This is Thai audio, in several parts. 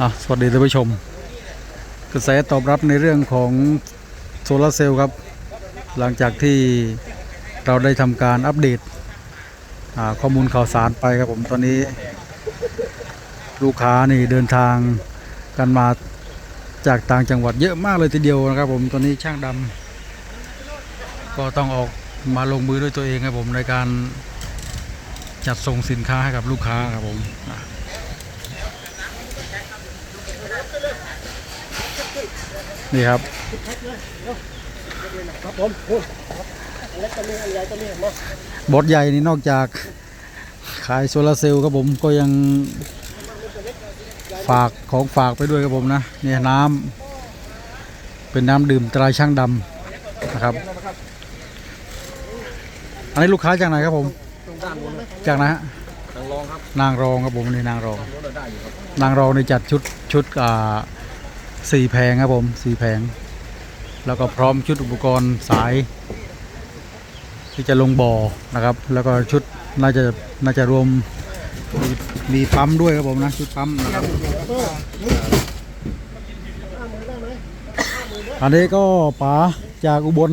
อะสวัสดีท่านผู้ชม กระแสตอบรับในเรื่องของโซลาร์เซลล์ครับ หลังจากที่เราได้ทำการอัปเดตข้อมูลข่าวสารไปครับผมตอนนี้ ลูกค้านี่เดินทางกันมาจากต่างจังหวัดเยอะมากเลยทีเดียวนะครับผมตอนนี้ช่างดำก็ต้องออกมาลงมือด้วยตัวเองครับผมในการ จัดส่งสินค้าให้กับลูกค้าครับผมนี่ครับครับผมโอ้อันเล็กก็มีอันใหญ่ก็มีเห็นไหมบอสใหญ่นี่นอกจากขายโซลาร์เซลล์ครับผมก็ยังฝากของฝากไปด้วยครับผมนะเนี่ยน้ำเป็นน้ำดื่มตราช่างดำนะครับ อันนี้ลูกค้าจากไหนครับผม ด้านบนนะจากไหนฮะทางรองครับนางรองครับผมนี่นางรอง รถได้อยู่ครับนางรองในจัดชุดชุดอ่าสี่แผงครับผมสี่แผง แล้วก็พร้อมชุดอุปกรณ์สาย ที่จะลงบ่อนะครับ แล้วก็ชุดน่าจะน่าจะรวมมีมีปั๊มด้วยครับผมนะชุดปั๊มนะครับ อันนี้ก็ป๋าจากอุบล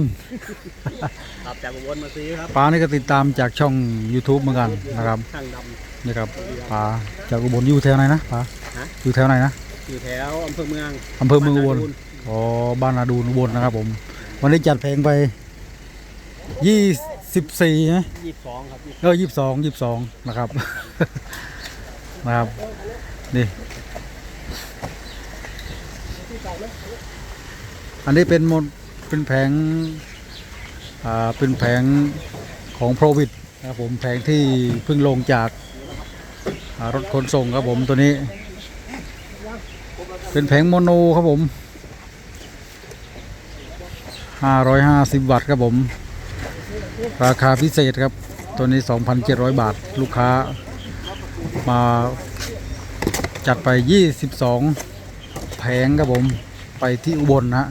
ขั บจากอุบลมาซื้อครับป๋านี่ก็ติดตามจากช่อง YouTube เหมือนกันนะครับช่างดนี่ครับป๋าจากอุบลอยู่แถวไหนนะป๋าฮะอยู่แถวไหนนะำอยู่แถวอำเภอเมืองอำเภอเมืองอุบลอ๋อบ้านนาดูนอุบลนะครับผม วันนี้จัดเพลงไปยี่สิบสี่นะ ยี่สิบสองครับเออยี่สิบสองยี่สิบสองนะครับ นะครับนี่อันนี้เป็นมนเป็นแผงอ่า เป็นแผงของโปรวิดนะครับผมแผงที่เพิ่งลงจากรถขนส่งครับผมตัวนี้ เป็นแผงโมโนครับผม550 วัตต์ครับผม ราคาพิเศษครับ ตัวนี้ 2,700 บาทลูกค้า มาจัดไป 22 แผงครับผม ไปที่อุบลนะ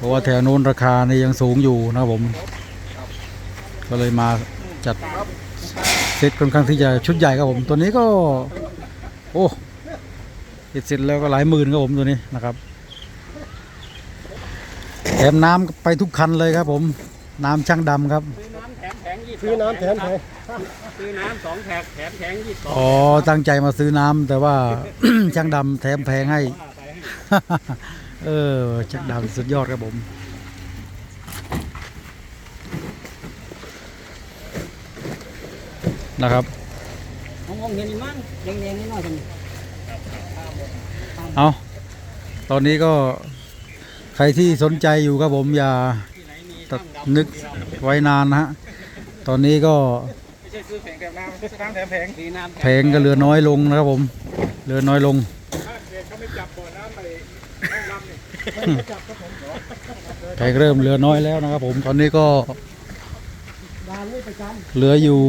เพราะว่าแถวโน้นราคานี่ยังสูงอยู่นะครับผม ก็เลยมาจัดเซตค่อนข้างที่จะชุดใหญ่ครับผมตัวนี้ก็ โอ้เสร็จแล้วก็หลายหมื่นครับผมตัวนี้นะครับแถมน้ำไปทุกคันเลยครับผม น้ำช่างดำครับ ซื้อน้ำแถมแผงยี่ซื้อน้ำแถมแผงซื้อน้ำสองแผงแถมแผงยี่สิบสองอ๋อตั้งใจมาซื้อน้ำแต่ว่า ช่างดำแถมแพงให้ เออช่างดำสุดยอดครับผม นะครับ ของผมเห็นมั้งแดงๆนิดหน่อยกันเอาตอนนี้ก็ใครที่สนใจอยู่ครับผมอย่าตัดนึกไว้นานนะฮะ ตอนนี้ก็ไม่ใช่ซื้อแผงแถมน้ำซื้อน้ำแถมแผงซื้อน้ำแพงก็เหลือน้อยลงนะครับผม เหลือน้อยลงเขาไม่จับบ่อน้ำ ไปห้องน้ำเนี่เริ่มเหลือน้อยแล้วนะครับผมตอนนี้ก็เหลืออยู่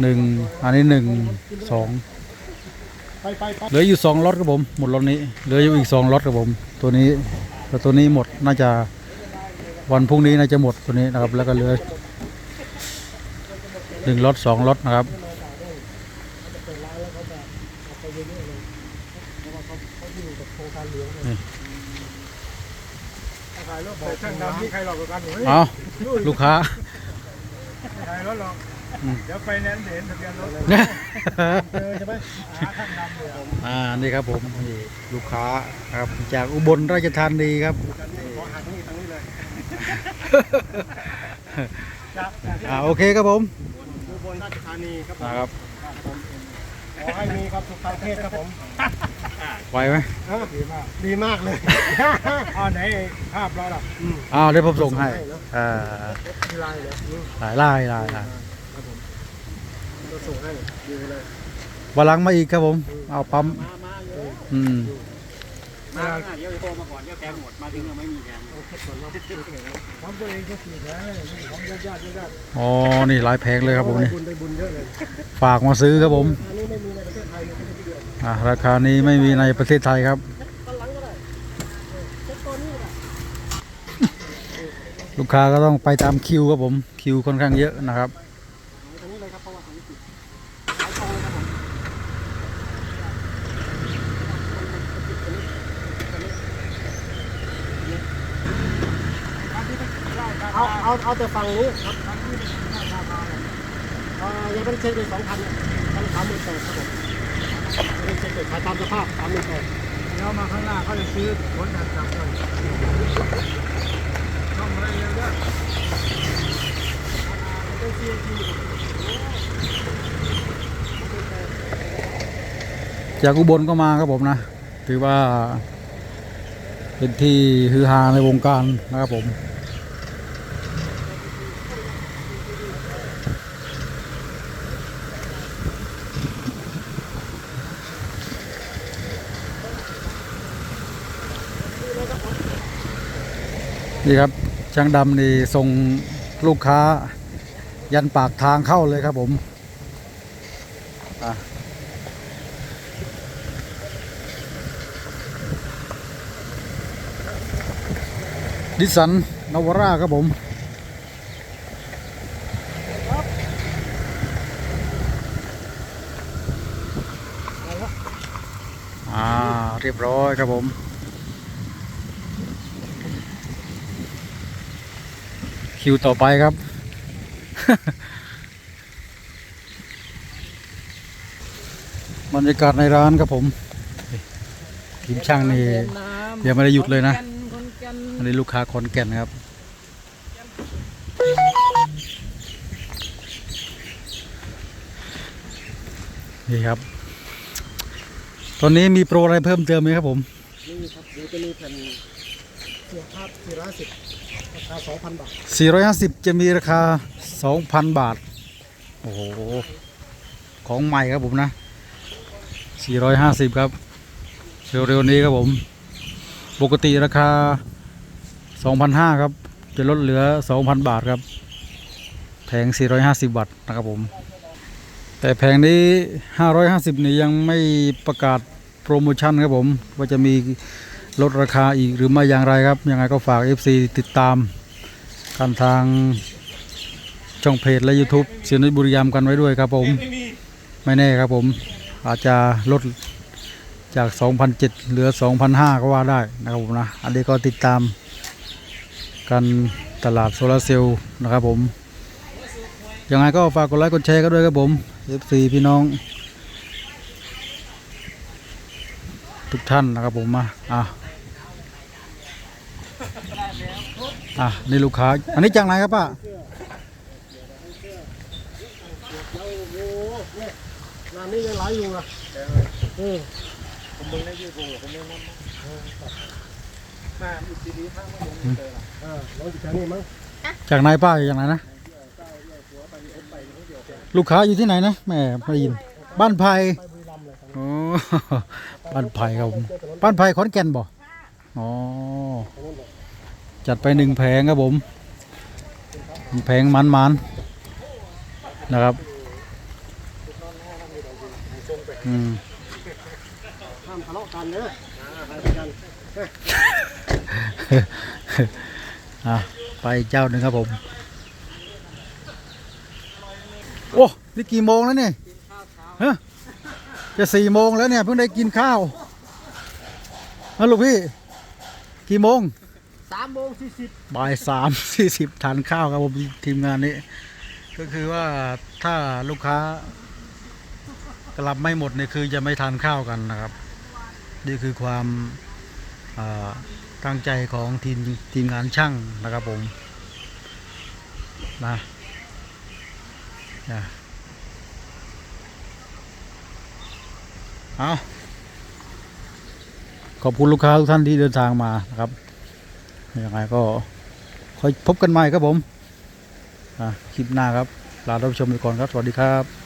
หนึ่งอันนี้หนึ่งสองเหลืออยู่สองล็อตครับผมหมดล็อตนี้เหลืออยู่อีกสองล็อตครับผม ตัวนี้แต่ตัวนี้หมดน่าจะวันพรุ่งนี้น่าจะหมดตัวนี้นะครับ แล้วก็เหลือหนึ่งล็อตสองล็อตนะครับ ถ่ายรถไปช่างดำที่ใครหลอกกว่ากันหนูเอาลูกค้าถ่ายรถหรอกเดี๋ยวไฟแนนซ์เห็นทะเบียนรถเจอใช่ไหมหาช่างดำเลยอ่านี่ครับผมนี่ลูกค้าครับจากอุบลราชธานีครับขอหักนี่ทางนี้เลยจากจากที่อ่าโอเคครับผมอุบลราชธานีครับผมนะครับขอให้มีความสุขทางเพศครับผม ไหวไหมดีมากดีมากเลยอ๋อไหนภาพเราล่ะอืมอ้าวเดี๋ยวผมส่งให้อ่ามีลายเหรออืมหลายลายหลายลายเราส่งให้ดีเลยวันหลังมาอีกครับผม เอาปั๊มมามาเลยอืมมาเดี๋ยวโทรมาก่อนเดี๋ยวแกงหมดมาถึงยังไม่มีแกงของตัวเองก็สี่แผงเลยของญาติญาติญาติอ๋อนี่หลายแพงเลยครับผมนี่บุญได้บุญเยอะเลยฝากมาซื้อครับผมอันนี้ไม่มี ราคานี้ไม่มีในประเทศไทยครับ ลูกค้าก็ต้องไปตามคิวครับผมคิวค่อนข้างเยอะนะครับตรงนี้เลยครับเพราะว่าของนี้ติดขายตรงเลยครับผมเอาเอาเอาแต่ฝั่งนี้ครับเอ่อยังเป็นเช็คเลยสองพันพันสามหมื่นแปดครับผม ยังเป็นเช็คเลยขายตามสภาพสามหมื่นแปดแล้วมาข้างหน้าเขาจะซื้อผลถัดจากกันต้องอะไรเยอะแยะจากอุบลก็มาครับผมนะ ถือว่าเป็นที่ฮือฮาในวงการนะครับผม นี่ครับช่างดำนี่ส่งลูกค้า ยันปากทางเข้าเลยครับผมดิสันนาวาร่าครับผมอ่าเรียบร้อยครับผม คิวต่อไปครับ บรรยากาศในร้านครับผมทีมช่างนี่ยังไม่ได้หยุดเลยนะอันนี้ลูกค้าขอนแก่นครับ นี่ครับ ตอนนี้มีโปรอะไรเพิ่มเติมไหมครับผมนี่ครับเดี๋ยวจะมีแผ่นเสียภาพสี่ร้อยสิบ ราคาสองพันบาท 450 จะมีราคา 2,000 บาท โอ้โห ของใหม่ครับผมนะ 450 ครับ เร็วๆนี้ครับผม ปกติราคา 2,500 ครับ จะลดเหลือ 2,000 บาทครับ แผง 450 บาทนะครับผม แต่แผงนี้ 550 นี่ยังไม่ประกาศโปรโมชั่นครับผม ว่าจะมี ลดราคาอีกหรือไม่อย่างไรครับ ยังไงก็ฝาก FC ติดตามกันทางช่องเพจและ YouTube เสียนุบุรียามกันไว้ด้วยครับผม ไม่แน่ครับผมอาจจะลดจาก 2,007เหลือ2,500ก็ว่าได้นะครับผมนะ อันนี้ก็ติดตามกันตลาดโซลาร์เซลล์นะครับผมยังไงก็ฝากกดไลค์กดแชร์กันด้วยครับผม FC พี่น้อง ทุกท่านนะครับผมมาอะอะนี่ลูกค้า อันนี้จากไหนครับป้านี่ยร้านนี้ยังหลอยู่อะเออผมมึงได้ยืดวงหรอผมไม่นั่นหน้าอุดดีข้างไม่เหมือนเดิมเออแล้วอยู่แถวนี้มั้งจากไหนป้าจากไหนนะ ลูกค้าอยู่ที่ไหนนะแม่ไม่ได้ยิน บ้านไผ่ไปบุรีรัมย์เลยครับโอ้ บ้านไผ่ครับผมบ้านไผ่ขอนแก่นบ่อ๋อจัดไปหนึ่งแผงครับผมแผงมันมันๆนะครับอืมห้ามทะเลาะกันเนอะไปกันอะไปเจ้าหนึ่งครับผม โอ้ นี่กี่โมงแล้วเนี่ยฮะ จะสี่โมงแล้วเนี่ยเพิ่งได้กินข้าวฮัลโหลกพี่ กี่โมงสามโมงสี่สิบบ่ายสามสี่สิบทานข้าวครับผมทีมงานนี้ ก็คือว่าถ้าลูกค้ากลับไม่หมดเนี่ยคือจะไม่ทานข้าวกันนะครับ นี่คือความอ่าตั้งใจของทีมทีมงานช่างนะครับผมนะนะ เอาขอบคุณลูกค้าทุกท่านที่เดินทางมานะครับยังไงก็ค่อยพบกันใหม่ครับผมคลิปหน้าครับ ลาท่านผู้ชมไปก่อนครับ สวัสดีครับ